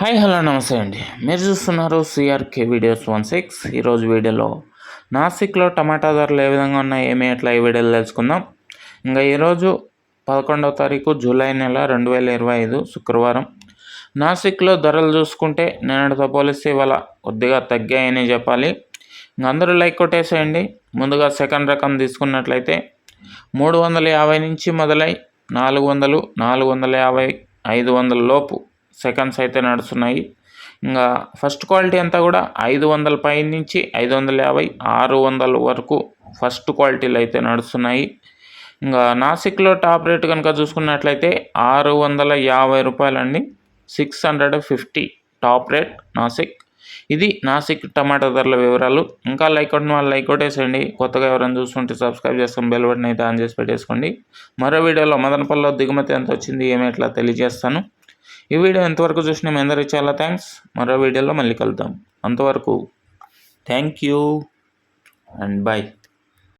Hi hello నమస్తే అండి. మీరు చూస్తున్నారు సిఆర్కే వీడియోస్ వన్ సిక్స్ ఈరోజు వీడియోలో నాసిక్లో టమాటా ధరలు ఏ విధంగా ఉన్నాయి ఏమి ఎట్లా ఈ వీడియోలు తెలుసుకుందాం. ఇంకా ఈరోజు పదకొండవ తారీఖు జూలై నెల రెండు వేల ఇరవై ఐదు శుక్రవారం. నాసిక్లో ధరలు చూసుకుంటే నిన్నటితో పోలిస్తే ఇవాళ కొద్దిగా తగ్గాయని చెప్పాలి. ఇంక అందరూ లైక్ కొట్టేసేయండి. ముందుగా సెకండ్ రకం తీసుకున్నట్లయితే మూడు వందల యాభై నుంచి మొదలై నాలుగు వందలు నాలుగు వందల యాభై ఐదు వందల లోపు సెకండ్స్ అయితే నడుస్తున్నాయి. ఇంకా ఫస్ట్ క్వాలిటీ అంతా కూడా ఐదు వందల పై నుంచి ఐదు వందల యాభై ఆరు వందల వరకు ఫస్ట్ క్వాలిటీలు అయితే నడుస్తున్నాయి. ఇంకా నాసిక్లో టాప్ రేట్ కనుక చూసుకున్నట్లయితే ఆరు వందల యాభై రూపాయలండి. Six hundred fifty top rate Nashik. ఇది నాసిక్ టమాటా ధరల వివరాలు. ఇంకా లైక్ కొట్టిన వాళ్ళు లైక్ కొట్టేసేయండి. కొత్తగా ఎవరైనా చూస్తుంటే సబ్స్క్రైబ్ చేసుకుని బెల్ బటన్ అయితే ఆన్ చేసి పెట్టేసుకోండి. మరో వీడియోలో మదనపల్లిలో దిగుమతి ఎంత వచ్చింది ఏమి ఎట్లా తెలియజేస్తాను. ఈ వీడియో ఎంతవరకు చూసినా మీ అందరికీ చాలా థ్యాంక్స్ మరో వీడియోలో మళ్ళీ కలుద్దాం. అంతవరకు థ్యాంక్ యూ అండ్ బాయ్